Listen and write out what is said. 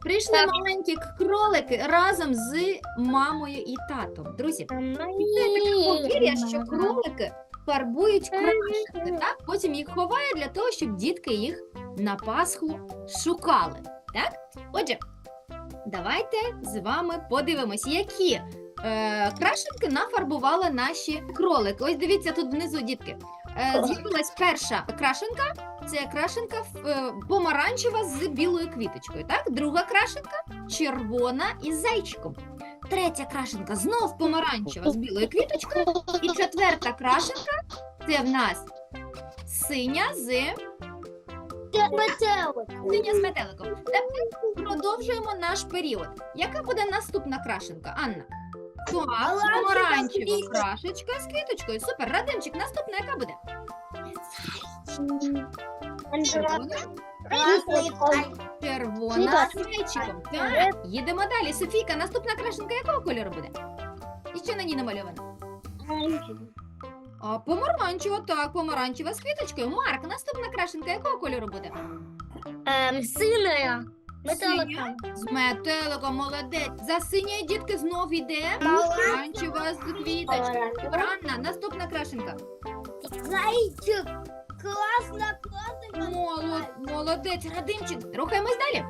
Прийшли маленькі кролики разом з мамою і татом. Друзі, це таке повір'я, що кролики фарбують крашенки, так? Потім їх ховає для того, щоб дітки їх на Пасху шукали. Так? Отже, давайте з вами подивимось, які е, крашенки нафарбували наші кролики. Ось дивіться тут внизу, дітки. Е, з'явилась перша крашенка. Це крашенка е, помаранчева з білою квіточкою. Так, друга крашенка червона із зайчиком. Третя крашенка знов помаранчева з білою квіточкою. І четверта крашенка це в нас синя з синя з метеликом. Тепер продовжуємо наш період. Яка буде наступна крашенка, Анна? Так, помаранчева крашечка з квіточкою. Супер, Радимчик, наступна яка буде? Червона, червона з зайчиком. Так, їдемо далі. Софійка, наступна крашенка якого кольору буде? І що на ній намальовано? А помаранчева, так, помаранчева з квіточкою. Марк, наступна крашенка якого кольору буде? Синая. Синя з метеликом, молодець. За синьої дітки знов йде. Помаранчева з квіточкою. Ранна, наступна крашенка. Зайчик. Класна, класна. Молод, молодець, Радимчик. Рухаємось далі.